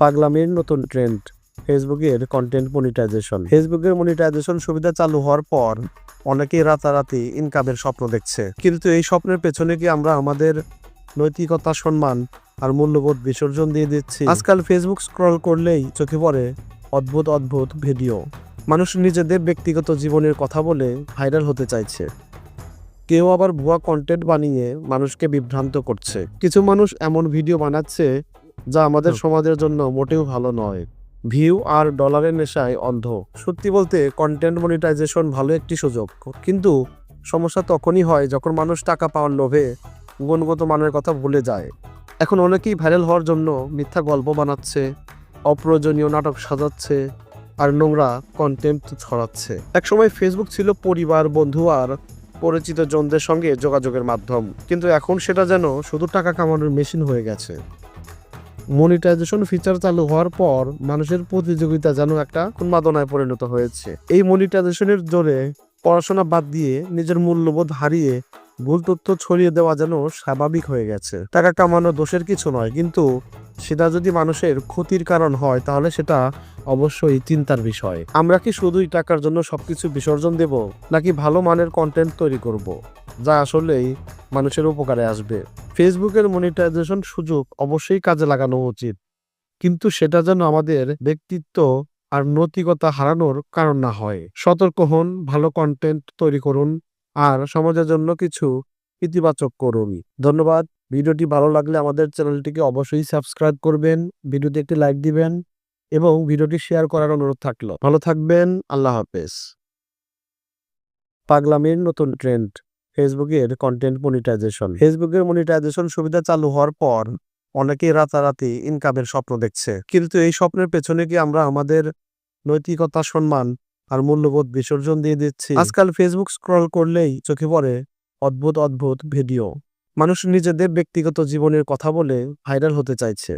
পাগলামির নতুন ট্রেন্ড ফেসবুকের content monetization ফেসবুকের মনিটাইজেশন সুবিধা চালু হওয়ার পর অনেকেই রাতারাতি ইনকামের স্বপ্ন দেখছে। কিন্তু এই স্বপ্নের পেছনে কি আমরা আমাদের নৈতিকতা, সম্মান আর মূল্যবোধ বিসর্জন দিয়ে দিচ্ছি? আজকাল ফেসবুক স্ক্রল করলেই চোখে পড়ে অদ্ভুত অদ্ভুত ভিডিও মানুষ নিজেদের ব্যক্তিগত জীবনের কথা বলে ভাইরাল হতে চাইছে। কেউ আবার ভুয়া কন্টেন্ট বানিয়ে মানুষকে বিভ্রান্ত করছে। কিছু মানুষ এমন ভিডিও বানাচ্ছে যা আমাদের সমাজের জন্য মোটেও ভালো নয়। ভিউ আর ডলারের নেশায় অন্ধ। সত্যি বলতে কন্টেন্ট মনিটাইজেশন ভালো একটি সুযোগ। কিন্তু সমস্যা তখনই হয় যখন মানুষ টাকা পাওয়ার লোভে গুণগত মানের কথা ভুলে যায়। এখন অনেকেই ভাইরাল হওয়ার জন্য মিথ্যা গল্প বানাচ্ছে অপ্রয়োজনীয় নাটক সাজাচ্ছে আর নোংরা কন্টেন্ট ছড়াচ্ছে। একসময় ফেসবুক ছিল পরিবার বন্ধু আর পরিচিত জনদের সঙ্গে যোগাযোগের মাধ্যম। কিন্তু এখন সেটা যেন শুধু টাকা কামানোর মেশিন হয়ে গেছে। মনিটাইজেশন ফিচার চালু হওয়ার পর মানুষের প্রতিযোগিতা যেন একটা উন্মাদনায় পরিণত হয়েছে। এই মনিটাইজেশনের জোরে পড়াশোনা বাদ দিয়ে নিজের মূল্যবোধ হারিয়ে ভুল তথ্য ছড়িয়ে দেওয়া যেন স্বাভাবিক হয়ে গেছে। টাকা কামানো দোষের কিছু নয়, কিন্তু সেটা যদি মানুষের ক্ষতির কারণ হয়, তাহলে সেটা অবশ্যই চিন্তার বিষয়। আমরা কি শুধুই টাকার জন্য সবকিছু বিসর্জন দেব, নাকি ভালো মানের কন্টেন্ট তৈরি করব, যা আসলেই মানুষের উপকারে আসবে? ফেসবুকের মনিটাইজেশন সুযোগ অবশ্যই কাজে লাগানো উচিত। কিন্তু সেটা যেন আমাদের ব্যক্তিত্ব আর নৈতিকতা হারানোর কারণ না হয়। সতর্ক হন, ভালো কন্টেন্ট তৈরি করুন, আর সমাজের জন্য কিছু ইতিবাচক করুন। ধন্যবাদ। ভিডিওটি ভালো লাগলে আমাদের চ্যানেলটিকে অবশ্যই সাবস্ক্রাইব করবেন, ভিডিওতে একটি লাইক দিবেন, এবং ভিডিওটি শেয়ার করার অনুরোধ থাকল। ভালো থাকবেন, আল্লাহ হাফেজ। পাগলামির নতুন ট্রেন্ড ফেসবুকের কন্টেন্ট মনিটাইজেশন ফেসবুকের মনিটাইজেশন সুবিধা চালু হওয়ার পর অনেকেই রাতারাতি ইনকামের স্বপ্ন দেখছে। কিন্তু এই স্বপ্নের পেছনে কি আমরা আমাদের নৈতিকতা সম্মান আর মূল্যবোধ বিসর্জন দিয়ে দিচ্ছি? আজকাল ফেসবুক স্ক্রল করলেই চোখে পড়ে অদ্ভুত অদ্ভুত ভিডিও মানুষ নিজেদের ব্যক্তিগত জীবনের কথা বলে ভাইরাল হতে চাইছে।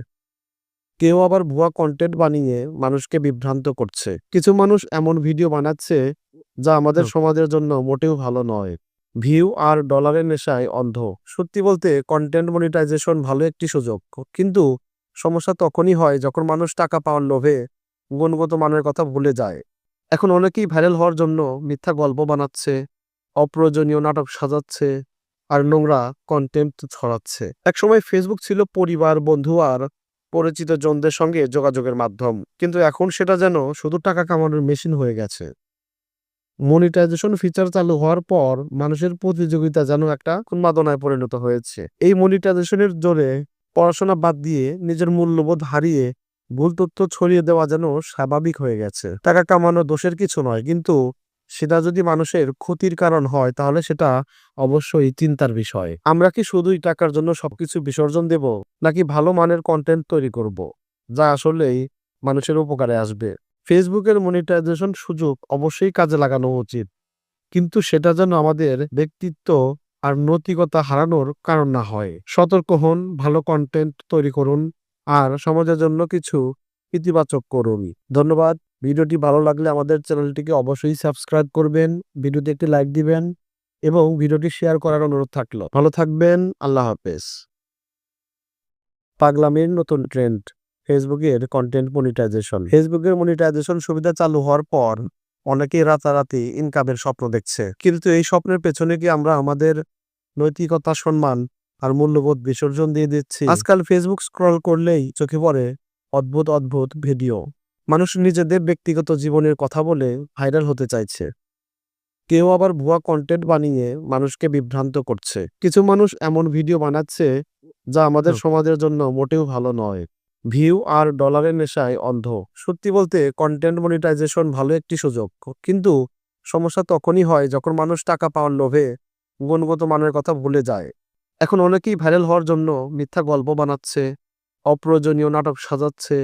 কেউ আবার ভুয়া কন্টেন্ট বানিয়ে মানুষকে বিভ্রান্ত করছে। কিছু মানুষ এমন ভিডিও বানাচ্ছে যা আমাদের সমাজের জন্য মোটেও ভালো নয়। ভিউ আর ডলারের নেশায় অন্ধ। সত্যি বলতে কন্টেন্ট মনিটাইজেশন ভালো একটি সুযোগ। কিন্তু সমস্যা তখনই হয় যখন মানুষ টাকা পাওয়ার লোভে গুণগত মানের কথা ভুলে যায়। এখন অনেকেই ভাইরাল হওয়ার জন্য মিথ্যা গল্প বানাচ্ছে, অপ্রয়োজনীয় নাটক সাজাচ্ছে আর নোংরা কন্টেন্ট ছড়াচ্ছে। একসময় ফেসবুক ছিল পরিবার, বন্ধু আর পরিচিত জনদের সঙ্গে যোগাযোগের মাধ্যম। কিন্তু এখন সেটা যেন শুধু টাকা কামানোর মেশিন হয়ে গেছে। মনিটাইজেশন ফিচার চালু হওয়ার পর মানুষের প্রতিযোগিতা যেন একটা উন্মাদনায় পরিণত হয়েছে। এই মনিটাইজেশনের জোরে পড়াশোনা বাদ দিয়ে নিজের মূল্যবোধ হারিয়ে ভুল তথ্য ছড়িয়ে দেওয়া যেন স্বাভাবিক হয়ে গেছে। টাকা কামানো দোষের কিছু নয়, কিন্তু সেটা যদি মানুষের ক্ষতির কারণ হয়, তাহলে সেটা অবশ্যই চিন্তার বিষয়। আমরা কি শুধুই টাকার জন্য সবকিছু বিসর্জন দেব, নাকি ভালো মানের কন্টেন্ট তৈরি করব, যা আসলেই মানুষের উপকারে আসবে? ফেসবুকের মনিটাইজেশন সুযোগ অবশ্যই কাজে লাগানো উচিত। কিন্তু সেটা যেন আমাদের ব্যক্তিত্ব আর নৈতিকতা হারানোর কারণ না হয়। সতর্ক হন, ভালো কন্টেন্ট তৈরি করুন, আর সমাজের জন্য কিছু ইতিবাচক করুন। ধন্যবাদ। ভিডিওটি ভালো লাগলে আমাদের চ্যানেলটিকে অবশ্যই সাবস্ক্রাইব করবেন, ভিডিওতে একটি লাইক দিবেন, এবং ভিডিওটি শেয়ার করার অনুরোধ থাকল। ভালো থাকবেন, আল্লাহ হাফেজ। পাগলামির নতুন ট্রেন্ড ফেসবুকের কন্টেন্ট মনিটাইজেশন ফেসবুকের মনিটাইজেশন সুবিধা চালু হওয়ার পর অনেকেই রাতারাতি ইনকামের স্বপ্ন দেখছে। কিন্তু এই স্বপ্নের পেছনে কি আমরা আমাদের নৈতিকতা সম্মান আর মূল্যবোধ বিসর্জন দিয়ে দিচ্ছি? আজকাল ফেসবুক স্ক্রল করলেই চোখে পড়ে অদ্ভুত অদ্ভুত ভিডিও মানুষ নিজেদের ব্যক্তিগত জীবনের কথা বলে ভাইরাল হতে চাইছে। কেউ আবার ভুয়া কন্টেন্ট বানিয়ে মানুষকে বিভ্রান্ত করছে। কিছু মানুষ এমন ভিডিও বানাচ্ছে যা আমাদের সমাজের জন্য মোটেও ভালো নয়। ভিউ আর ডলারের নেশায় অন্ধ। সত্যি বলতে কন্টেন্ট মনিটাইজেশন ভালো একটি সুযোগ। কিন্তু সমস্যা তখনই হয় যখন মানুষ টাকা পাওয়ার লোভে গুণগত মানের কথা ভুলে যায়। এখন অনেকেই ভাইরাল হওয়ার জন্য মিথ্যা গল্প বানাচ্ছে, অপ্রয়োজনীয় নাটক সাজাচ্ছে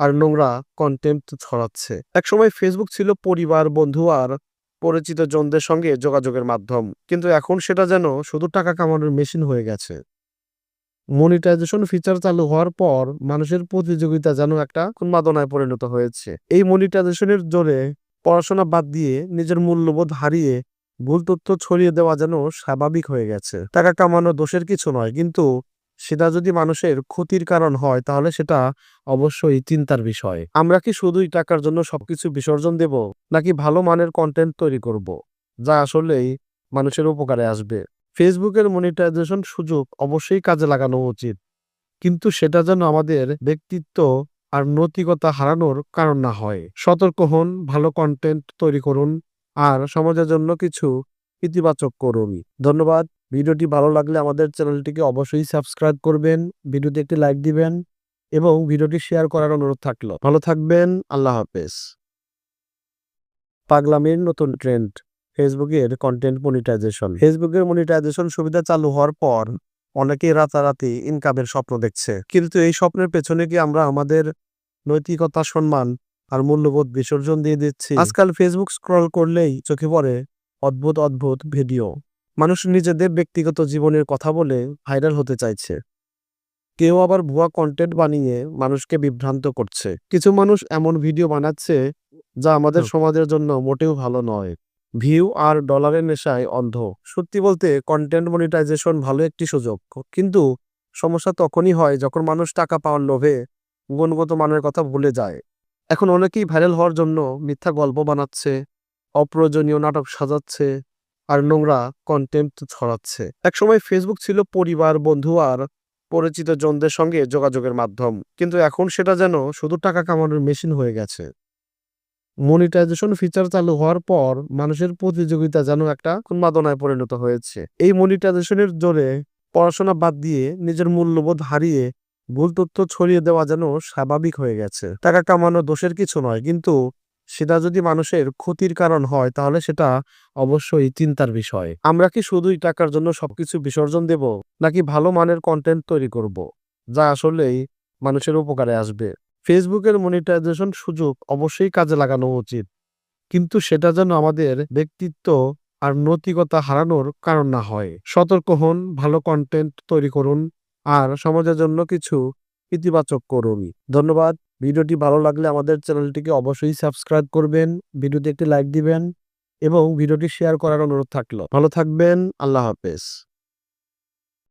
আর নোংরা কন্টেন্ট ছড়াচ্ছে। একসময় ফেসবুক ছিল পরিবার, বন্ধু আর পরিচিত জনদের সঙ্গে যোগাযোগের মাধ্যম। কিন্তু এখন সেটা যেন শুধু টাকা কামানোর মেশিন হয়ে গেছে। মনিটাইজেশন ফিচার চালু হওয়ার পর মানুষের প্রতিযোগিতা যেন একটা উন্মাদনায় পরিণত হয়েছে। এই মনিটাইজেশনের জোরে পড়াশোনা বাদ দিয়ে নিজের মূল্যবোধ হারিয়ে ভুল তথ্য ছড়িয়ে দেওয়া যেন স্বাভাবিক হয়ে গেছে। টাকা কামানো দোষের কিছু নয়, কিন্তু সেটা যদি মানুষের ক্ষতির কারণ হয়, তাহলে সেটা অবশ্যই চিন্তার বিষয়। আমরা কি শুধুই টাকার জন্য সবকিছু বিসর্জন দেব, নাকি ভালো মানের কন্টেন্ট তৈরি করব, যা আসলেই মানুষের উপকারে আসবে? ফেসবুকের মনিটাইজেশন সুযোগ অবশ্যই কাজে লাগানো উচিত। কিন্তু সেটা যেন আমাদের ব্যক্তিত্ব আর নৈতিকতা হারানোর কারণ না হয়। সতর্ক হন, ভালো কন্টেন্ট তৈরি করুন, আর সমাজের জন্য কিছু ইতিবাচক করুন। ধন্যবাদ। ভিডিওটি ভালো লাগলে আমাদের চ্যানেলটিকে অবশ্যই সাবস্ক্রাইব করবেন, ভিডিওতে একটি লাইক দিবেন, এবং ভিডিওটি শেয়ার করার অনুরোধ থাকল। ভালো থাকবেন, আল্লাহ হাফেজ। পাগলামির নতুন ট্রেন্ড ফেসবুকের কন্টেন্ট মনিটাইজেশন ফেসবুকের মনিটাইজেশন সুবিধা চালু হওয়ার পর অনেকেই রাতারাতি ইনকামের স্বপ্ন দেখছে। কিন্তু এই স্বপ্নের পেছনে কি আমরা আমাদের নৈতিকতা সম্মান আর মূল্যবোধ বিসর্জন দিয়ে দিচ্ছি? আজকাল ফেসবুক স্ক্রল করলেই চোখে পড়ে অদ্ভুত অদ্ভুত ভিডিও মানুষ নিজেদের ব্যক্তিগত জীবনের কথা বলে ভাইরাল হতে চাইছে। কেউ আবার ভুয়া কন্টেন্ট বানিয়ে মানুষকে বিভ্রান্ত করছে। কিছু মানুষ এমন ভিডিও বানাচ্ছে যা আমাদের সমাজের জন্য মোটেও ভালো নয়। ভিউ আর ডলারের নেশায় অন্ধ। সত্যি বলতে কন্টেন্ট মনিটাইজেশন ভালো একটি সুযোগ। কিন্তু সমস্যা তখনই হয় যখন মানুষ টাকা পাওয়ার লোভে গুণগত মানের কথা ভুলে যায়। এখন অনেকেই ভাইরাল হওয়ার জন্য মিথ্যা গল্প বানাচ্ছে, অপ্রয়োজনীয় নাটক সাজাচ্ছে আর নোংরা কন্টেন্ট ছড়াচ্ছে। একসময় ফেসবুক ছিল পরিবার, বন্ধু আর পরিচিত জনদের সঙ্গে যোগাযোগের মাধ্যম। কিন্তু এখন সেটা যেন শুধু টাকা কামানোর মেশিন হয়ে গেছে। মনিটাইজেশন ফিচার চালু হওয়ার পর মানুষের প্রতিযোগিতা যেন একটা উন্মাদনায় পরিণত হয়েছে। এই মনিটাইজেশনের জোরে পড়াশোনা বাদ দিয়ে নিজের মূল্যবোধ হারিয়ে ভুল তথ্য ছড়িয়ে দেওয়া যেন স্বাভাবিক হয়ে গেছে। টাকা কামানো দোষের কিছু নয়, কিন্তু সেটা যদি মানুষের ক্ষতির কারণ হয়, তাহলে সেটা অবশ্যই চিন্তার বিষয়। আমরা কি শুধুই টাকার জন্য সবকিছু বিসর্জন দেব, নাকি ভালো মানের কন্টেন্ট তৈরি করব, যা আসলেই মানুষের উপকারে আসবে? ফেসবুকের মনিটাইজেশন সুযোগ অবশ্যই কাজে লাগানো উচিত। কিন্তু সেটা যেন আমাদের ব্যক্তিত্ব আর নৈতিকতা হারানোর কারণ না হয়। সতর্ক হন, ভালো কন্টেন্ট তৈরি করুন আর সমাজের জন্য কিছু ইতিবাচক করুন। ধন্যবাদ। ভিডিওটি ভালো লাগলে আমাদের চ্যানেলটিকে অবশ্যই সাবস্ক্রাইব করবেন, ভিডিওতে একটি লাইক দিবেন এবং ভিডিওটি শেয়ার করার অনুরোধ থাকল। ভালো থাকবেন, আল্লাহ হাফেজ।